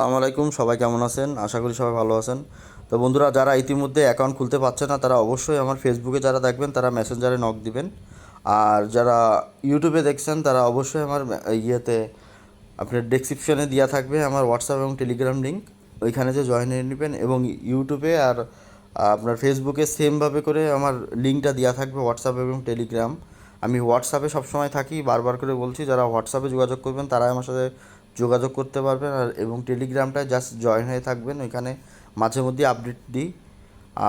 আসসালামু আলাইকুম, সবাই কেমন আছেন? আশা করি সবাই ভালো আছেন। তো বন্ধুরা, যারা ইতিমধ্যে অ্যাকাউন্ট খুলতে পারছে না, তারা অবশ্যই আমার ফেসবুকে যারা দেখবেন, তারা মেসেঞ্জারে নক দিবেন। আর যারা ইউটিউবে দেখছেন, তারা অবশ্যই আমার ইয়েতে, আপনার ডেসক্রিপশনে দেওয়া থাকবে আমার হোয়াটসঅ্যাপ এবং টেলিগ্রাম লিঙ্ক ওইখানে যে জয়েন হয়ে নেবেন এবং ইউটিউবে আর, আপনার ফেসবুকে সেমভাবে করে আমার লিঙ্কটা দেওয়া থাকবে হোয়াটসঅ্যাপ এবং টেলিগ্রাম আমি হোয়াটসঅ্যাপে সবসময় থাকি, বারবার করে বলছি, যারা হোয়াটসঅ্যাপে যোগাযোগ করবেন, তারাই আমার সাথে যোগাযোগ করতে পারবেন আর এবং টেলিগ্রামটায় জাস্ট জয়েন হয়ে থাকবেন। ওইখানে মাঝে মধ্যে আপডেট দিই।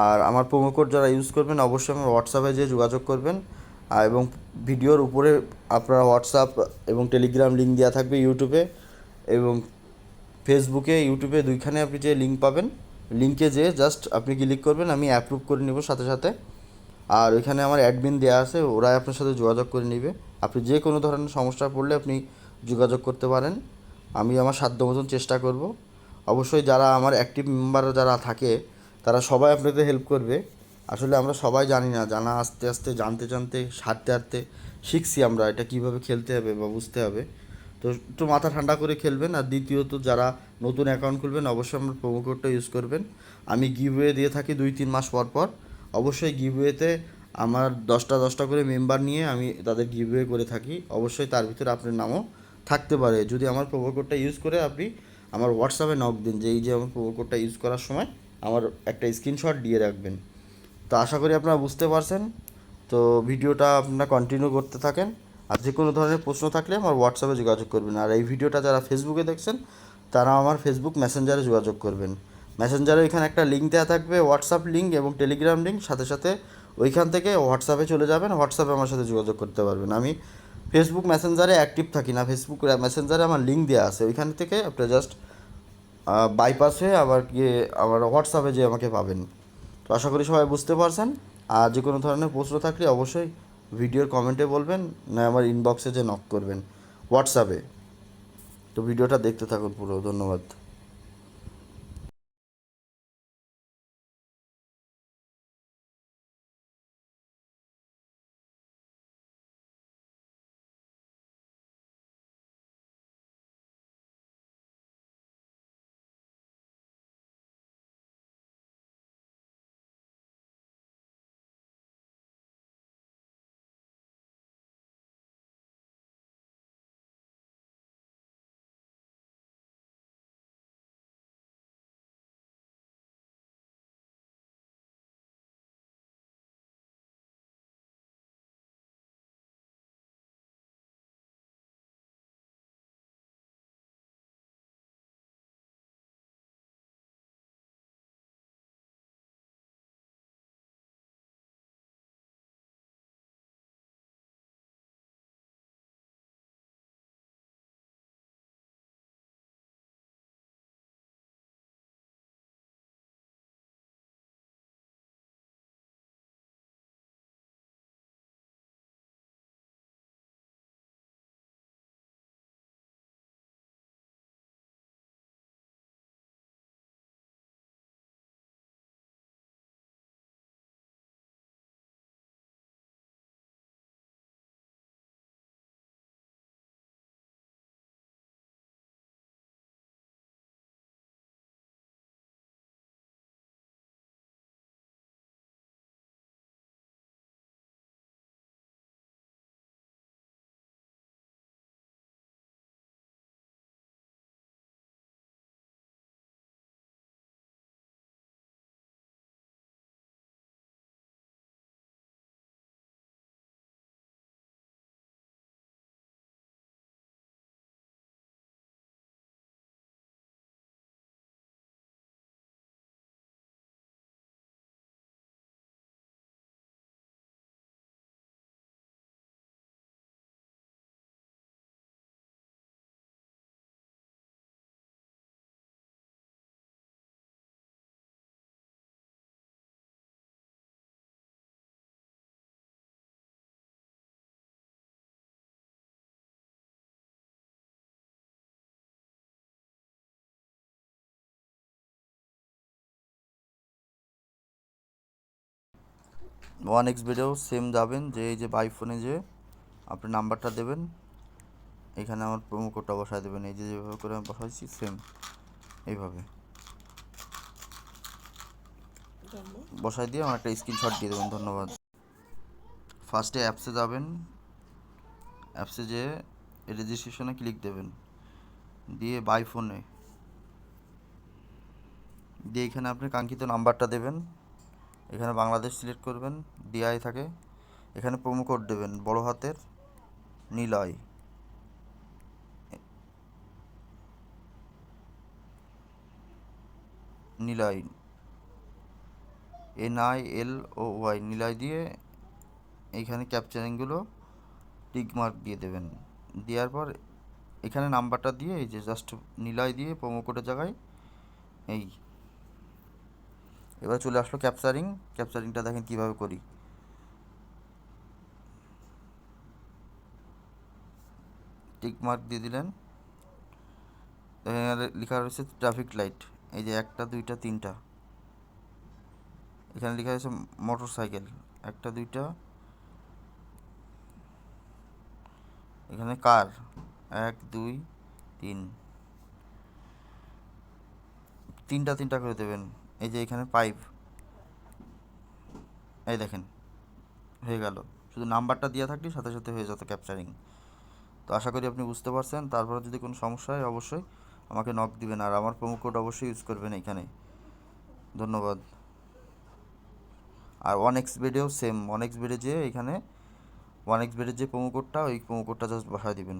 আর আমার প্রোমো কোড যারা ইউজ করবেন, অবশ্যই আমার হোয়াটসঅ্যাপে যেয়ে যোগাযোগ করবেন। এবং ভিডিওর উপরে আপনার হোয়াটসঅ্যাপ এবং টেলিগ্রাম লিঙ্ক দেওয়া থাকবে ইউটিউবে এবং ফেসবুকে ইউটিউবে দুইখানে আপনি যে লিঙ্ক পাবেন লিঙ্কে যেয়ে জাস্ট আপনি ক্লিক করবেন, আমি অ্যাপ্রুভ করে নেব সাথে সাথে। আর ওইখানে আমার অ্যাডমিন দেওয়া আছে, ওরাই আপনার সাথে যোগাযোগ করে নেবে। আপনি যে কোনো ধরনের সমস্যা পড়লে আপনি যোগাযোগ করতে পারেন। আমি আমার সাধ্য মতন চেষ্টা করব। অবশ্যই যারা আমার অ্যাক্টিভ মেম্বার যারা থাকে, তারা সবাই আপনাদের হেল্প করবে। আসলে আমরা সবাই জানি না, জানা আস্তে আস্তে, জানতে জানতে, হাঁটতে হাঁটতে শিখছি আমরা এটা কীভাবে খেলতে হবে বা বুঝতে হবে। তো একটু মাথা ঠান্ডা করে খেলবেন আর দ্বিতীয়ত যারা নতুন অ্যাকাউন্ট খুলবেন, অবশ্যই আমার প্রোমো কোডটা ইউজ করবেন। আমি গিভওয়ে দিয়ে থাকি দুই, তিন মাস পর পর। অবশ্যই গিভওয়েতে আমার দশটা দশটা করে মেম্বার নিয়ে আমি তাদের গিভওয়ে করে থাকি। অবশ্যই তার ভিতরে আপনার নামও থাকতে পারে। যদি আমার প্রোমো কোডটা ইউজ করে আপনি আমার হোয়াটসঅ্যাপে নক দিন যে, এই যে আমার প্রোমো কোডটা ইউজ করার সময় আমার একটা স্ক্রিনশট দিয়ে রাখবেন। তো আশা করি আপনারা বুঝতে পারছেন। তো ভিডিওটা আপনারা কন্টিনিউ করতে থাকেন। আর যে কোনো ধরনের প্রশ্ন থাকলে আমার হোয়াটসঅ্যাপে যোগাযোগ করবেন। আর এই ভিডিওটা যারা ফেসবুকে দেখছেন, তারা আমার ফেসবুক মেসেঞ্জারে যোগাযোগ করবেন। মেসেঞ্জারে ওইখানে একটা লিঙ্ক দেওয়া থাকবে হোয়াটসঅ্যাপ লিঙ্ক এবং টেলিগ্রাম লিঙ্ক সাথে সাথে ওইখান থেকে হোয়াটসঅ্যাপে চলে যাবেন। হোয়াটসঅ্যাপে আমার সাথে যোগাযোগ করতে পারবেন। আমি ফেসবুক মেসেঞ্জারে অ্যাক্টিভ থাকি না। ফেসবুক মেসেঞ্জারে আমার লিঙ্ক দেওয়া আছে। ওইখান থেকে আপনার জাস্ট বাইপাস হয়ে আবার গিয়ে আবার হোয়াটসঅ্যাপে যে আমাকে পাবেন। তো আশা করি সবাই বুঝতে পারছেন। আর যে কোনো ধরনের প্রশ্ন থাকলে অবশ্যই ভিডিওর কমেন্টে বলবেন, না আমার ইনবক্সে যে নক করবেন হোয়াটসঅ্যাপে তো ভিডিওটা দেখতে থাকুন পুরো। ধন্যবাদ। ওয়ান এক্স ভিডিও সেম যাবেন, যে এই যে বাই ফোনে যে আপনি নাম্বারটা দেবেন, এখানে আমার প্রোমো কোডটা বসায় দেবেন, এই যে যেভাবে করে আমি বসাইছি সেম এইভাবে। বসাই দিয়ে আমার একটা স্ক্রিনশট দিয়ে দেবেন, ধন্যবাদ। ফার্স্টে অ্যাপসে যাবেন অ্যাপসে যেয়ে রেজিস্ট্রেশনে ক্লিক দেবেন, দিয়ে বাই ফোনে দিয়ে এখানে আপনি কাঙ্ক্ষিত নাম্বারটা দেবেন। এখানে বাংলাদেশ সিলেক্ট করবেন ডিআই থাকে। এখানে প্রোমো কোড দেবেন, বড় হাতের Niloy Niloy N I. L O Y Niloy দিয়ে এইখানে ক্যাপচারিংগুলো টিক মার্ক দিয়ে দেবেন। দেওয়ার পর এখানে নাম্বারটা দিয়ে এই যে জাস্ট নিলয় দিয়ে প্রোমো কোডের জায়গায় এই এবার চলে আসলো ক্যাপচারিং ক্যাপচারিংটা দেখেন কীভাবে করি। টিক মার্ক দিয়ে দিলেন। এখানে লেখা রয়েছে ট্রাফিক লাইট এই যে একটা, দুইটা, তিনটা। এখানে লেখা রয়েছে মোটর সাইকেল একটা, দুইটা। এখানে কার এক, দুই, তিন। তিনটা তিনটা করে দেবেন। এই যে এখানে পাইপ। এই দেখেন, হয়ে গেল। শুধু নাম্বারটা দেওয়া থাকলে সাথে সাথে হয়ে যেত ক্যাপচারিং তো আশা করি আপনি বুঝতে পারছেন। তারপরে যদি কোনো সমস্যা হয়, অবশ্যই আমাকে নক দিবেন। আর আমার প্রোমো কোড অবশ্যই ইউজ করবেন এখানে। ধন্যবাদ। আর ওয়ান এক্স বেডেও সেম ওয়ান এক্স বেডে যেয়ে এখানে ওয়ান এক্স বেডের যে প্রোমো কোডটা ওই প্রোমো কোডটা জাস্ট বসায় দিবেন।